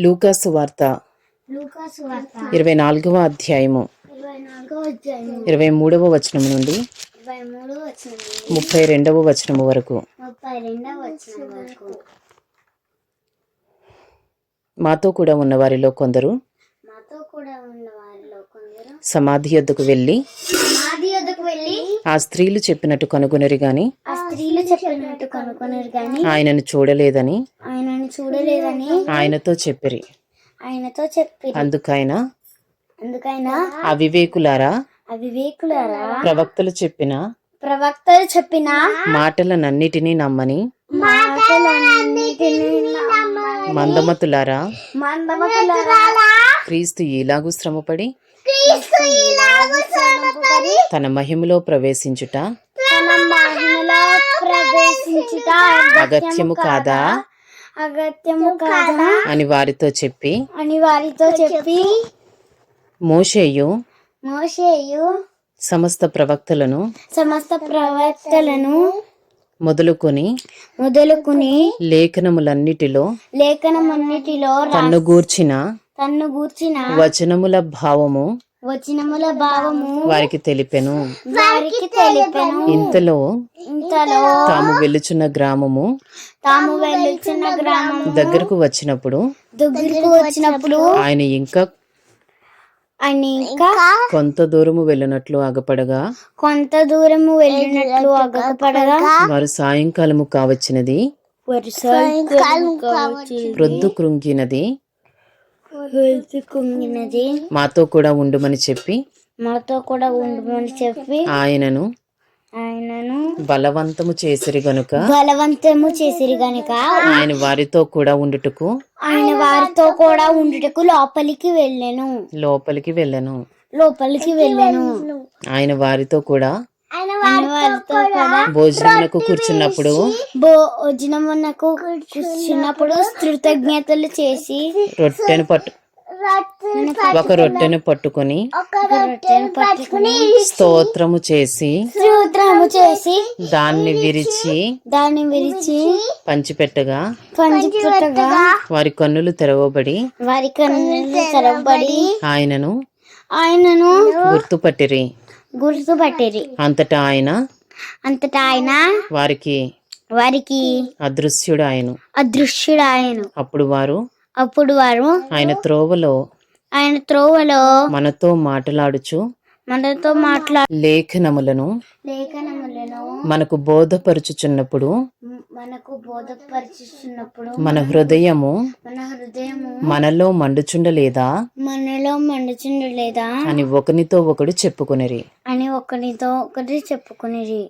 లూకాసు వార్త. ఇరవై నాలుగవ అధ్యాయము. ఇరవై మూడవ వచనం నుండి ముప్పై రెండవ వచనము వరకు. మాతో కూడా ఉన్న వారిలో కొందరు సమాధి యొద్దకు వెళ్ళి ఆ స్త్రీలు చెప్పినట్టు కనుగొనరి గాని ఆయనను చూడలేదని ఆయనను చూడలేదని ఆయనతో చెప్పిరి. ఆయనతో చెప్పి అందుకైన అందుకైనా అవివేకులారా? అవివేకులారా? ప్రవక్తలు చెప్పిన? ప్రవక్తలు చెప్పిన? మాటలనన్నిటినీ నమ్మని? మాటలన్నిటినీ నమ్మని. మందమతులారా? క్రీస్తు ఈలాగు శ్రమపడి? క్రీస్తు ఇలాగు శ్రమపడి? తన మహిమలో ప్రవేశించుట? తన మహిమలో ప్రవేశించుట? అగత్యము కాదా? అగత్యము కాదా? అని వారితో చెప్పి అని వారితో చెప్పి మోషేయు మోషేయు సమస్త ప్రవక్తలను సమస్త ప్రవక్తలను మొదలుకొని మొదలుకుని లేఖనములన్నిటిలో లేఖనమన్నిటిలో రా- తన్ను గూర్చిన తన్ను గూర్చిన వచనముల భావము వచనముల భావము వారికి తెలిపెను. వారికి తెలిపెను. ఇంతలో ఇంతలో తాము వెలుచున్న గ్రామము తాము వెళ్ళుచున్న గ్రామం దగ్గరకు వచ్చినప్పుడు దగ్గరకు వచ్చినప్పుడు ఆయన ఇంకా ఆయన ఇంకా కొంత దూరము వెళ్ళినట్లు అగపడగా కొంత దూరము వెళ్ళినట్లు అగపడగా వారు సాయంకాలము కావచ్చినది. ప్రొద్దు కుంగినది. మాతో కూడా ఉండుమని చెప్పి మాతో కూడా ఉండమని చెప్పి ఆయనను ఆయనను బలవంతము చేసిరి గనుక బలవంతము చేసిరి గనుక ఆయన వారితో కూడా ఉండుటకు ఆయన వారితో కూడా ఉండుటకు లోపలికి వెళ్ళెను. లోపలికి వెళ్ళను. లోపలికి వెళ్ళెను. ఆయన వారితో కూడా ఆయన వారితో కూడా భోజనమునకు కూర్చున్నప్పుడు భోజనమునకు కూర్చున్నప్పుడు కృతజ్ఞతలు చేసి రొట్టెను పట్టు ఒక రొట్టెను పట్టుకొని రొట్టెను పట్టుకుని స్తోత్రము చేసి స్తోత్రము చేసి దాన్ని విరిచి దాన్ని విరిచి పంచిపెట్టగా పంచిపెట్టగా వారి కన్నులు తెరవబడి వారి కన్నులు తెరవబడి ఆయనను ఆయనను గుర్తుపట్టిరి. గుర్తుపట్టిరి. అంతటా ఆయన అంతటా ఆయన వారికి వారికి అదృశ్యుడు ఆయన అదృశ్యుడు ఆయన అప్పుడు వారు అప్పుడు వారు ఆయన త్రోవలో ఆయన త్రోవలో మనతో మాట్లాడుచు మనతో మాట్లా లేఖనములను లేఖనములను మనకు బోధపరుచుచున్నప్పుడు మనకు బోధపరిచిస్తున్నప్పుడు మన హృదయము మన హృదయము మనలో మండుచుండలేదా? మనలో మండుచుండలేదా? అని ఒకనితో ఒకడు చెప్పుకొనిరి. అని ఒకరితో ఒకటి చెప్పుకునేది